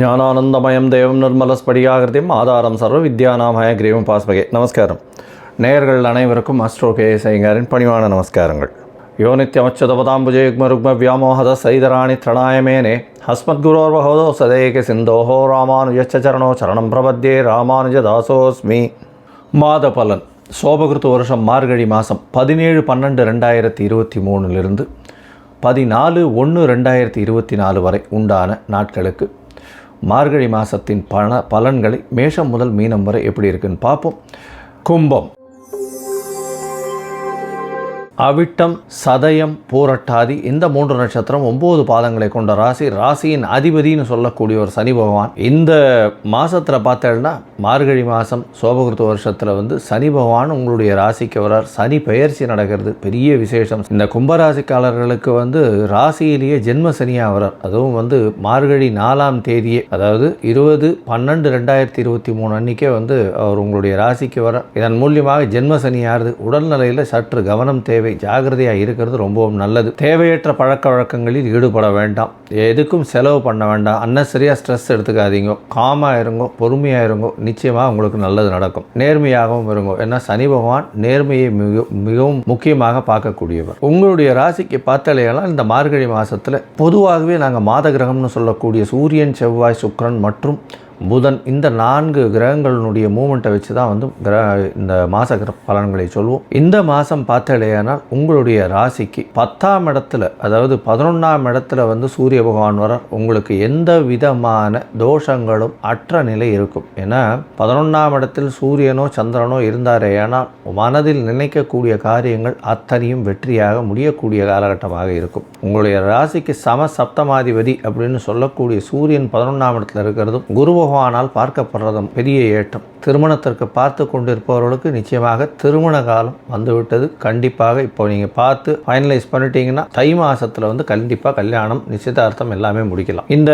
ஞானானந்தமயம் தேவம் நிர்மலஸ்படியாகிருதியும் ஆதாரம் சர்வ வித்யானாமய கிரீவம் பாஸ்பகே. நமஸ்காரம். நேயர்கள் அனைவருக்கும் அஸ்ட்ரோ கே ஐயங்காரின் பணிவான நமஸ்காரங்கள். யோ நித்யமச்சுதபதாம்புஜே ருக்ம வியாமோகத சைதராணி திரணாயமேனே. ஹஸ்மத்குரோர்வஹோதோ சதேக சிந்தோஹோ ராமானுஜச்ச சரணோ சரணம் பிரபத்யே ராமானுஜ தாசோஸ்மி. மாத பலன் சோபகிருத்து வருஷம் மார்கழி மாதம் பதினேழு பன்னெண்டு ரெண்டாயிரத்தி இருபத்தி மூணுலிருந்து பதினாலு ஒன்று ரெண்டாயிரத்தி இருபத்தி நாலு வரை உண்டான நாட்களுக்கு மார்கழி மாதத்தின் பல பலன்களை மேஷம் முதல் மீனம் வரை எப்படி இருக்குன்னு பார்ப்போம். கும்பம். அவிட்டம் சதயம் பூரட்டாதி இந்த மூன்று நட்சத்திரம் ஒம்பது பாதங்களை கொண்ட ராசி ராசியின் அதிபதினு சொல்லக்கூடிய ஒரு சனி பகவான். இந்த மாதத்தில் பார்த்தேன்னா மார்கழி மாதம் சோபகிருத்த வருஷத்தில் வந்து சனி பகவான் உங்களுடைய ராசிக்கு வரார் சனி பெயர்ச்சி நடக்கிறது பெரிய விசேஷம். இந்த கும்பராசிக்காரர்களுக்கு வந்து ராசியிலேயே ஜென்ம சனியாக வரார் அதுவும் வந்து மார்கழி நாலாம் தேதியே. அதாவது இருபது பன்னெண்டு ரெண்டாயிரத்தி இருபத்தி மூணு அன்றைக்கே வந்து அவர் உங்களுடைய ராசிக்கு வர இதன் மூலியமாக ஜென்ம சனியாருது உடல்நிலையில் சற்று கவனம் தேவை. ஜாகிரதையாக இருக்கிறது ரொம்பவும் நல்லது. தேவையற்ற பழக்க வழக்கங்களில் ஈடுபட வேண்டாம். எதுக்கும் செலவு பண்ண வேண்டாம். அன்னசரியாக ஸ்ட்ரெஸ் எடுத்துக்காதீங்க. காமாக இருங்கோ. பொறுமையாக இருங்கோ. நிச்சயமாக உங்களுக்கு நல்லது நடக்கும். நேர்மையாகவும் இருங்கோ. ஏன்னா சனி பகவான் நேர்மையை மிக மிகவும் முக்கியமாக பார்க்கக்கூடியவர். உங்களுடைய ராசிக்கு பார்த்தாலேயெல்லாம் இந்த மார்கழி மாதத்தில் பொதுவாகவே நாங்கள் மாத கிரகம்னு சொல்லக்கூடிய சூரியன் செவ்வாய் சுக்கிரன் மற்றும் புதன் இந்த நான்கு கிரகங்களினுடைய மூமெண்ட்டை வச்சு தான் வந்து கிரக இந்த மாத கிர பலன்களை சொல்லுவோம் இந்த மாதம் பார்த்தாலேயானால் உங்களுடைய ராசிக்கு பத்தாம் இடத்துல அதாவது பதினொன்றாம் இடத்துல வந்து சூரிய பகவான் வர உங்களுக்கு எந்த விதமான தோஷங்களும் அற்ற நிலை இருக்கும். ஏன்னா பதினொன்றாம் இடத்தில் சூரியனோ சந்திரனோ இருந்தாரேயானால் மனதில் நினைக்கக்கூடிய காரியங்கள் அத்தனையும் வெற்றியாக முடியக்கூடிய காலகட்டமாக இருக்கும். உங்களுடைய ராசிக்கு சம சப்தமாதிபதி அப்படின்னு சொல்லக்கூடிய சூரியன் பதினொன்றாம் இடத்துல இருக்கிறதும் குரு பகவானால் பார்க்கப்படுறதும் பெரிய ஏற்றம். திருமணத்திற்கு பார்த்து கொண்டிருப்பவர்களுக்கு நிச்சயமாக திருமண காலம் வந்துவிட்டது. கண்டிப்பாக இப்போ நீங்கள் பார்த்து ஃபைனலைஸ் பண்ணிட்டீங்கன்னா தை மாதத்தில் வந்து கண்டிப்பாக கல்யாணம் நிச்சயதார்த்தம் எல்லாமே முடிக்கலாம். இந்த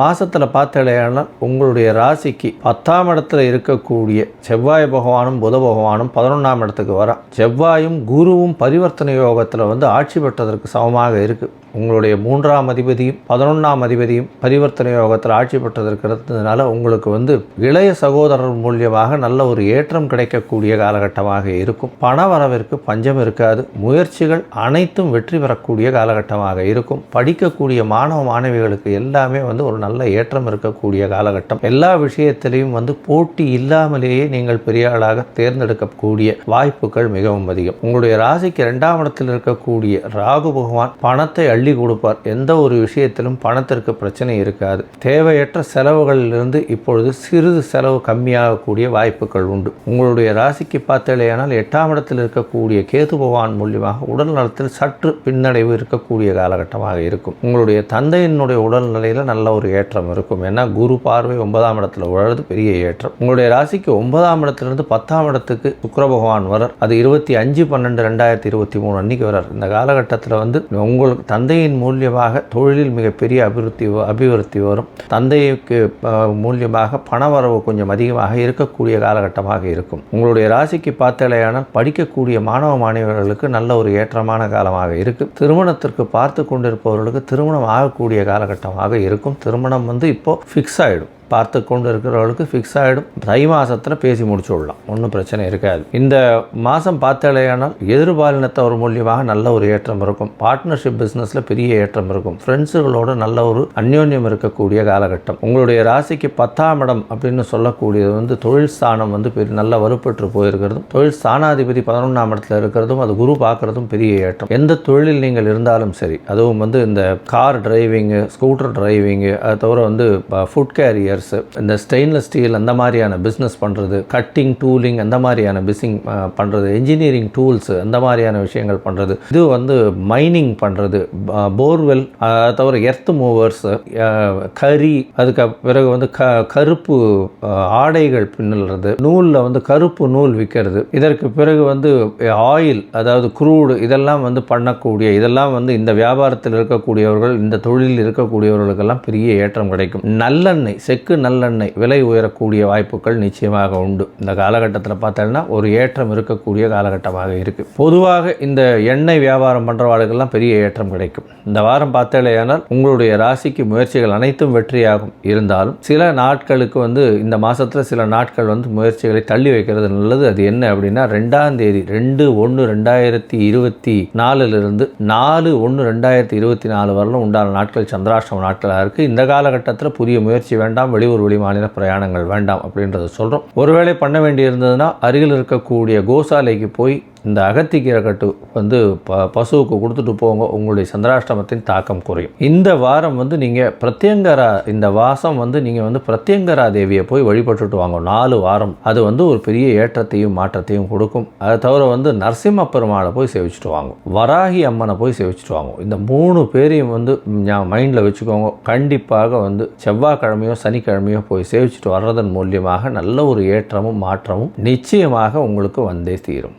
மாதத்தில் பார்த்தாலேயானால் உங்களுடைய ராசிக்கு பத்தாம் இடத்துல இருக்கக்கூடிய செவ்வாய் பகவானும் புத பகவானும் பதினொன்றாம் இடத்துக்கு வர. செவ்வாயும் குருவும் பரிவர்த்தனை யோகத்தில் வந்து ஆட்சி பெற்றதற்கு சமமாக இருக்குது உங்களுடைய மூன்றாம் அதிபதியும் பதினொன்றாம் அதிபதியும் பரிவர்த்தனை யோகத்தில் ஆட்சி பெற்றதற்கு இருந்ததுனால உங்களுக்கு வந்து இளைய சகோதரர் மூலியமாக நல்ல ஒரு ஏற்றம் கிடைக்கக்கூடிய காலகட்டமாக இருக்கும். பண வரவிற்கு பஞ்சம் இருக்காது. முயற்சிகள் அனைத்தும் வெற்றி பெறக்கூடிய காலகட்டமாக இருக்கும். படிக்கக்கூடிய மாணவ மாணவிகளுக்கு எல்லாமே வந்து ஒரு நல்ல ஏற்றம் இருக்கக்கூடிய காலகட்டம். எல்லா விஷயத்திலையும் வந்து போட்டி இல்லாமலேயே நீங்கள் பெரிய ஆளாக தேர்ந்தெடுக்கக்கூடிய வாய்ப்புகள் மிகவும் அதிகம். உங்களுடைய ராசிக்கு இரண்டாம் இடத்தில் இருக்கக்கூடிய ராகு பகவான் பணத்தை அள்ளி கொடுப்பார். எந்த ஒரு விஷயத்திலும் பணத்திற்கு பிரச்சனை இருக்காது. தேவையற்ற செலவுகளிலிருந்து இப்பொழுது சிறிது செலவு கம்மியாகக்கூடிய வாய்ப்புகள் உண்டு. உங்களுடைய ராசிக்கு பார்த்தலையானால் எட்டாம் இடத்தில் இருக்கக்கூடிய கேது பகவான் மூலியமாக உடல் நலத்தில் சற்று பின்னடைவு இருக்கக்கூடிய காலகட்டமாக இருக்கும். உங்களுடைய தந்தையினுடைய உடல்நிலையில் நல்ல ஒரு ஏற்றம் இருக்கும். ஏன்னா குரு பார்வை ஒன்பதாம் இடத்துல உழறது பெரிய ஏற்றம். உங்களுடைய ராசிக்கு ஒன்பதாம் இடத்திலிருந்து பத்தாம் இடத்துக்கு சுக்கர பகவான் வரார் அது இருபத்தி அஞ்சு பன்னெண்டு ரெண்டாயிரத்தி இருபத்தி மூணு அன்னைக்கு வரார் இந்த காலகட்டத்தில் வந்து உங்களுக்கு தந்தையின் மூலியமாக தொழிலில் மிகப்பெரிய அபிவிருத்தி அபிவிருத்தி வரும். தந்தைக்கு மூலியமாக பணவரவு கொஞ்சம் அதிகமாக இருக்கக்கூடிய காலகட்டமாக இருக்கும். உங்களுடைய ராசிக்கு பார்த்தாலேயானால் படிக்கக்கூடிய மாணவ மாணவர்களுக்கு நல்ல ஒரு ஏற்றமான காலமாக இருக்கும். திருமணத்திற்கு பார்த்து கொண்டிருப்பவர்களுக்கு திருமணம் ஆகக்கூடிய காலகட்டமாக இருக்கும். திருமணம் வந்து இப்போ ஃபிக்ஸ் ஆகிடும் பார்த்து கொண்டு இருக்கிறவர்களுக்கு ஃபிக்ஸ் ஆகிடும் தை மாதத்தில் பேசி முடிச்சு விடலாம். ஒன்றும் பிரச்சனை இருக்காது. இந்த மாதம் பார்த்தாலேயானால் எதிர்பாலினத்தவர் மூலியமாக நல்ல ஒரு ஏற்றம் இருக்கும். பார்ட்னர்ஷிப் பிஸ்னஸில் பெரிய ஏற்றம் இருக்கும். ஃப்ரெண்ட்ஸுகளோட நல்ல ஒரு அந்யோன்யம் இருக்கக்கூடிய காலகட்டம். உங்களுடைய ராசிக்கு பத்தாம் இடம் அப்படின்னு சொல்லக்கூடியது வந்து தொழில் ஸ்தானம் வந்து பெரிய நல்ல வலுப்பெற்று போயிருக்கிறதும் தொழில் ஸ்தானாதிபதி பதினொன்றாம் இடத்துல இருக்கிறதும் அது குரு பார்க்குறதும் பெரிய ஏற்றம். எந்த தொழிலில் நீங்கள் இருந்தாலும் சரி அதுவும் வந்து இந்த கார் டிரைவிங்கு ஸ்கூட்டர் டிரைவிங்கு அதை தவிர வந்து ஃபுட் கேரியர் கேரியர்ஸ் இந்த ஸ்டெயின்லெஸ் ஸ்டீல் அந்த மாதிரியான பிஸ்னஸ் பண்ணுறது கட்டிங் டூலிங் அந்த மாதிரியான பிஸ்ஸிங் பண்ணுறது என்ஜினியரிங் டூல்ஸ் அந்த மாதிரியான விஷயங்கள் பண்ணுறது இது வந்து மைனிங் பண்ணுறது போர்வெல் அதை தவிர எர்த் மூவர்ஸ் கறி அதுக்கு பிறகு வந்து க கருப்பு ஆடைகள் பின்னுறது நூலில் வந்து கருப்பு நூல் விற்கிறது இதற்கு பிறகு வந்து ஆயில் அதாவது குரூடு இதெல்லாம் வந்து பண்ணக்கூடிய இதெல்லாம் வந்து இந்த வியாபாரத்தில் இருக்கக்கூடியவர்கள் இந்த தொழிலில் இருக்கக்கூடியவர்களுக்கெல்லாம் பெரிய ஏற்றம் கிடைக்கும். நல்லெண்ணெய் செக் செக்கு நல்லெண்ணெய் விலை உயரக்கூடிய வாய்ப்புகள் நிச்சயமாக உண்டு. இந்த காலகட்டத்தில் பார்த்தோன்னா ஒரு ஏற்றம் இருக்கக்கூடிய காலகட்டமாக இருக்குது பொதுவாக இந்த எண்ணெய் வியாபாரம் பண்ணுறவாளுக்கெல்லாம் பெரிய ஏற்றம் கிடைக்கும். இந்த வாரம் பார்த்தேலையானால் உங்களுடைய ராசிக்கு முயற்சிகள் அனைத்தும் வெற்றியாகும். இருந்தாலும் சில நாட்களுக்கு வந்து இந்த மாதத்தில் சில நாட்கள் வந்து முயற்சிகளை தள்ளி வைக்கிறது நல்லது. அது என்ன அப்படின்னா ரெண்டாம் தேதி ரெண்டு ஒன்று ரெண்டாயிரத்தி இருபத்தி நாலுலேருந்து நாலு ஒன்று ரெண்டாயிரத்தி இருபத்தி நாலு வரலும் உண்டான நாட்கள் சந்திராஷ்டம நாட்களாக இருக்குது இந்த காலகட்டத்தில் புதிய முயற்சி வேண்டாம் வெளியூர் வெளிமாநில பிரயாணங்கள் வேண்டாம் அப்படின்றத சொல்கிறோம் ஒருவேளை பண்ண வேண்டியிருந்ததுன்னா அருகில் இருக்கக்கூடிய கோசாலைக்கு போய் இந்த அகத்திக்கீரை கட்டு வந்து ப பசுவுக்கு கொடுத்துட்டு போங்க. உங்களுடைய சந்திராஷ்டமத்தின் தாக்கம் குறையும். இந்த வாரம் வந்து நீங்கள் பிரத்யங்கரா இந்த வாசம் வந்து நீங்கள் வந்து பிரத்யங்கரா தேவியை போய் வழிபட்டுட்டு வாங்க. நாலு வாரம் அது வந்து ஒரு பெரிய ஏற்றத்தையும் மாற்றத்தையும் கொடுக்கும். அதை தவிர வந்து நரசிம்ம பெருமாளை போய் சேவிச்சுட்டு வாங்க. வராகி அம்மனை போய் சேவிச்சுட்டு வாங்க. இந்த மூணு பேரையும் வந்து மைண்டில் வச்சுக்கோங்க. கண்டிப்பாக வந்து செவ்வாய்க்கிழமையோ சனிக்கிழமையோ போய் சேவிச்சுட்டு வர்றதன் மூலியமாக நல்ல ஒரு ஏற்றமும் மாற்றமும் நிச்சயமாக உங்களுக்கு வந்தே தீரும்.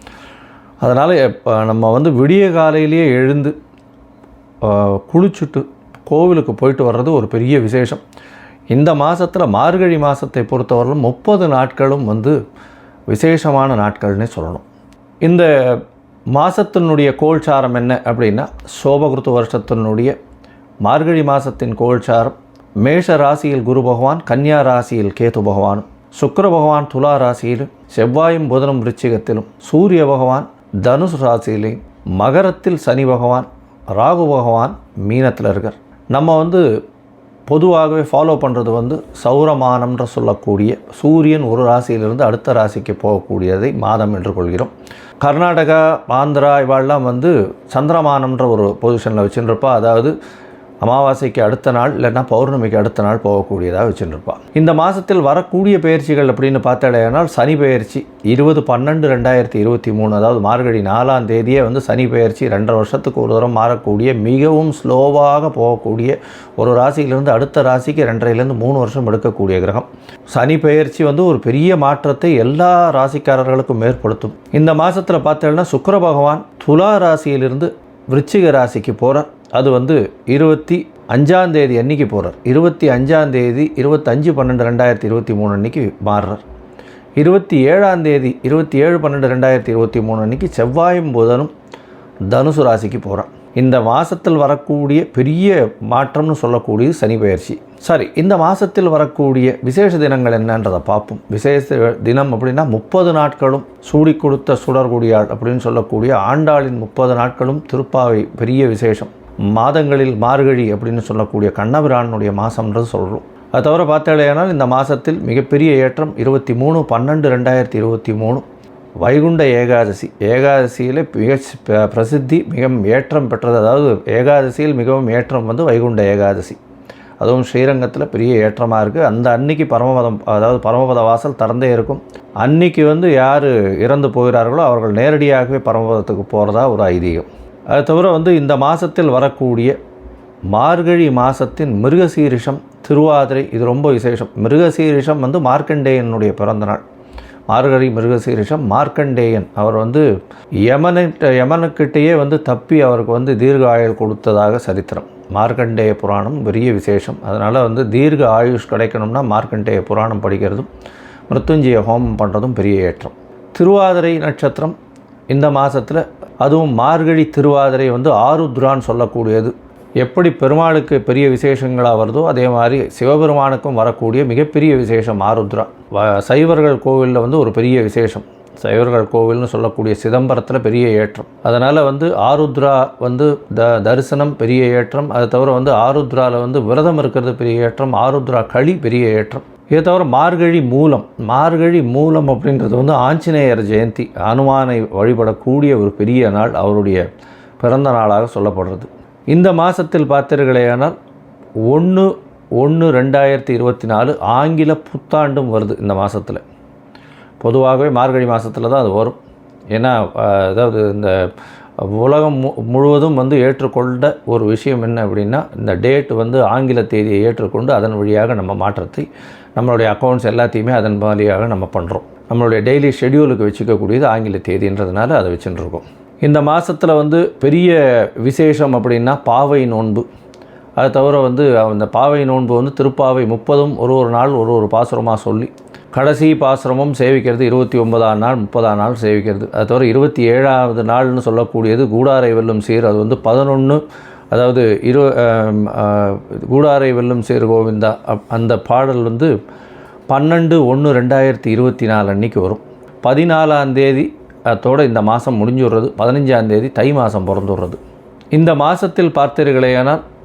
அதனால் இப்போ நம்ம வந்து விடிய காலையிலேயே எழுந்து குளிச்சுட்டு கோவிலுக்கு போயிட்டு வர்றது ஒரு பெரிய விசேஷம். இந்த மாதத்தில் மார்கழி மாதத்தை பொறுத்தவரையிலும் முப்பது நாட்களும் வந்து விசேஷமான நாட்கள்னே சொல்லணும். இந்த மாதத்தினுடைய கோல்சாரம் என்ன அப்படின்னா சோபகிருத்து வருஷத்தினுடைய மார்கழி மாதத்தின் கோல்சாரம் மேஷ ராசியில் குரு பகவான் கன்னியா ராசியில் கேது பகவானும் சுக்கர பகவான் துலா ராசியிலும் செவ்வாயும் புதனும் ரிச்சிகத்திலும் சூரிய பகவான் தனுசு ராசியிலே மகரத்தில் சனி பகவான் ராகு பகவான் மீனத்தில் இருக்கார். நம்ம வந்து பொதுவாகவே ஃபாலோ பண்ணுறது வந்து சௌரமானம்ன்ற சொல்லக்கூடிய சூரியன் ஒரு ராசியிலிருந்து அடுத்த ராசிக்கு போகக்கூடியதை மாதம் என்று கொள்கிறோம். கர்நாடகா ஆந்திரா இவாள்லாம் வந்து சந்திரமானம்ன்ற ஒரு பொசிஷனில் வச்சுருப்பா. அதாவது அமாவாசைக்கு அடுத்த நாள் இல்லைன்னா பௌர்ணமிக்கு அடுத்த நாள் போகக்கூடியதாக வச்சுருப்பான் இந்த மாதத்தில் வரக்கூடிய பயிற்சிகள் அப்படின்னு பார்த்தாலேனால் சனி பயிற்சி இருபது பன்னெண்டு ரெண்டாயிரத்தி இருபத்தி மூணு அதாவது மார்கழி நாலாம் தேதியே வந்து சனி பயிற்சி ரெண்டரை வருஷத்துக்கு ஒரு தூரம் மாறக்கூடிய மிகவும் ஸ்லோவாக போகக்கூடிய ஒரு ராசியிலிருந்து அடுத்த ராசிக்கு ரெண்டரைலேருந்து மூணு வருஷம் எடுக்கக்கூடிய கிரகம். சனி பயிற்சி வந்து ஒரு பெரிய மாற்றத்தை எல்லா ராசிக்காரர்களுக்கும் ஏற்படுத்தும். இந்த மாதத்தில் பார்த்தேன்னா சுக்கர பகவான் துலா ராசியிலிருந்து விருச்சிக ராசிக்கு போகிறார் அது வந்து இருபத்தி அஞ்சாந்தேதி அன்னைக்கு போகிறார் இருபத்தி அஞ்சாந்தேதி இருபத்தஞ்சு பன்னெண்டு ரெண்டாயிரத்தி இருபத்தி மூணு அன்றைக்கி மாறுறார். இருபத்தி ஏழாந்தேதி இருபத்தி ஏழு பன்னெண்டு ரெண்டாயிரத்தி இருபத்தி மூணு அன்றைக்கி செவ்வாயும் புதனும் தனுசு ராசிக்கு போகிறான் இந்த மாதத்தில் வரக்கூடிய பெரிய மாற்றம்னு சொல்லக்கூடியது சனி பயிற்சி. சரி இந்த மாதத்தில் வரக்கூடிய விசேஷ தினங்கள் என்னன்றதை பார்ப்போம். விசேஷ தினம் அப்படின்னா முப்பது நாட்களும் சூடி கொடுத்த சுடர்குடியாள் அப்படின்னு சொல்லக்கூடிய ஆண்டாளின் முப்பது நாட்களும் திருப்பாவை பெரிய விசேஷம். மாதங்களில் மார்கழி அப்படின்னு சொல்லக்கூடிய கண்ணபிரானுடைய மாதம்ன்றது சொல்கிறோம் அது தவிர பார்த்தாலேயானால் இந்த மாதத்தில் மிகப்பெரிய ஏற்றம் இருபத்தி மூணு பன்னெண்டு ரெண்டாயிரத்தி இருபத்தி மூணு. வைகுண்ட ஏகாதசி. ஏகாதசியில் மிக பிரசித்தி மிக ஏற்றம் பெற்றது. அதாவது ஏகாதசியில் மிகவும் ஏற்றம் வந்து வைகுண்ட ஏகாதசி. அதுவும் ஸ்ரீரங்கத்தில் பெரிய ஏற்றமாக இருக்குது அந்த அன்னைக்கு பரமபதம் அதாவது பரமபத வாசல் திறந்தே இருக்கும். அன்னைக்கு வந்து யார் இறந்து போகிறார்களோ அவர்கள் நேரடியாகவே பரமபதத்துக்கு போகிறதா ஒரு ஐதீகம். அது தவிர வந்து இந்த மாதத்தில் வரக்கூடிய மார்கழி மாதத்தின் மிருகசீரிஷம் திருவாதிரை இது ரொம்ப விசேஷம். மிருகசீரிஷம் வந்து மார்க்கண்டேயனுடைய பிறந்தநாள் மார்கழி மிருகசீரிஷம் மார்க்கண்டேயன். அவர் வந்து யமனு யமனுக்கிட்டேயே வந்து தப்பி அவருக்கு வந்து தீர்க்க ஆயுள் கொடுத்ததாக சரித்திரம். மார்க்கண்டேய புராணம் பெரிய விசேஷம். அதனால் வந்து தீர்க்க ஆயுஷ் கிடைக்கணும்னா மார்க்கண்டேய புராணம் படிக்கிறதும் மிருத்துஞ்சய ஹோமம் பண்ணுறதும் பெரிய ஏற்றம். திருவாதிரை நட்சத்திரம் இந்த மாதத்தில் அதுவும் மார்கழி திருவாதிரை வந்து ஆருத்ரான்னு சொல்லக்கூடியது. எப்படி பெருமாளுக்கு பெரிய விசேஷங்களாக வருதோ அதே மாதிரி சிவபெருமானுக்கும் வரக்கூடிய மிகப்பெரிய விசேஷம் ஆருத்ரா. வ சைவர்கள் கோவிலில் வந்து ஒரு பெரிய விசேஷம். சைவர்கள் கோவில்னு சொல்லக்கூடிய சிதம்பரத்தில் பெரிய ஏற்றம். அதனால் வந்து ஆருத்ரா வந்து த தரிசனம் பெரிய ஏற்றம். அதை தவிர வந்து ஆருத்ராவில் வந்து விரதம் இருக்கிறது பெரிய ஏற்றம். ஆருத்ரா களி பெரிய ஏற்றம். இதை தவிர மார்கழி மூலம் மார்கழி மூலம் அப்படின்றது வந்து ஆஞ்சநேயர் ஜெயந்தி அனுமானை வழிபடக்கூடிய ஒரு பெரிய நாள் அவருடைய பிறந்த நாளாக சொல்லப்படுறது. இந்த மாதத்தில் பார்த்தீர்களேயானால் ஒன்று ஒன்று ரெண்டாயிரத்தி இருபத்தி நாலு ஆங்கில புத்தாண்டும் வருது இந்த மாதத்தில் பொதுவாகவே மார்கழி மாதத்தில் தான் அது வரும். ஏன்னா அதாவது இந்த உலகம் மு முழுவதும் வந்து ஏற்றுக்கொண்ட ஒரு விஷயம் என்ன அப்படின்னா இந்த டேட் வந்து ஆங்கில தேதியை ஏற்றுக்கொண்டு அதன் வழியாக நம்ம மாற்றத்தை நம்மளுடைய அக்கௌண்ட்ஸ் எல்லாத்தையுமே அதன் வழியாக நம்ம பண்ணுறோம் நம்மளுடைய டெய்லி ஷெட்யூலுக்கு வச்சுக்கக்கூடியது ஆங்கில தேதின்றதுனால அதை வச்சுட்டுருக்கோம். இந்த மாதத்தில் வந்து பெரிய விசேஷம் அப்படின்னா பாவை நோன்பு. அது தவிர வந்து அந்த பாவை நோன்பு வந்து திருப்பாவை முப்பதும் ஒரு ஒரு நாள் ஒரு ஒரு பாசுரமாக சொல்லி கடைசி பாசுரமும் சேவிக்கிறது இருபத்தி ஒன்பதாம் நாள் முப்பதாம் நாள் சேவிக்கிறது. அது தவிர இருபத்தி ஏழாவது நாள்னு சொல்லக்கூடியது கூடாரை வெல்லும் சீர். அது வந்து பதினொன்று அதாவது இரு கூடாரை வெல்லும் சீர் கோவிந்தா. அப்- அந்த பாடல் வந்து பன்னெண்டு ஒன்று ரெண்டாயிரத்தி இருபத்தி நாலு அன்னைக்கு வரும். பதினாலாம் தேதி அதோட இந்த மாதம் முடிஞ்சுடுறது. பதினஞ்சாம் தேதி தை மாதம் பிறந்துடுறது. இந்த மாதத்தில் பார்த்தீர்களேனால்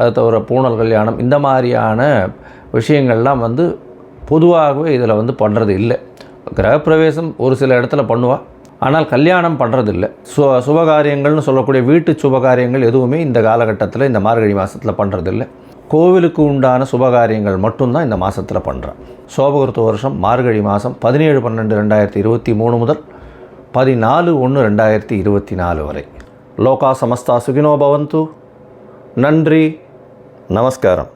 அது தவிர பூணல் கல்யாணம் இந்த மாதிரியான விஷயங்கள்லாம் வந்து பொதுவாகவே இதில் வந்து பண்ணுறது இல்லை. கிரகப்பிரவேசம் ஒரு சில இடத்துல பண்ணுவாள் ஆனால் கல்யாணம் பண்ணுறதில்ல. சு சுபகாரியங்கள்னு சொல்லக்கூடிய வீட்டு சுபகாரியங்கள் எதுவுமே இந்த காலகட்டத்தில் இந்த மார்கழி மாதத்தில் பண்ணுறதில்ல. கோவிலுக்கு உண்டான சுபகாரியங்கள் மட்டும்தான் இந்த மாதத்தில் பண்ணுறேன் சோபகிருத்த வருஷம் மார்கழி மாதம் பதினேழு பன்னெண்டு ரெண்டாயிரத்தி இருபத்தி மூணு முதல் பதினாலு ஒன்று ரெண்டாயிரத்தி இருபத்தி நாலு வரை. லோகா சமஸ்தா சுகினோ பவந்து. நன்றி. நமஸ்காரம்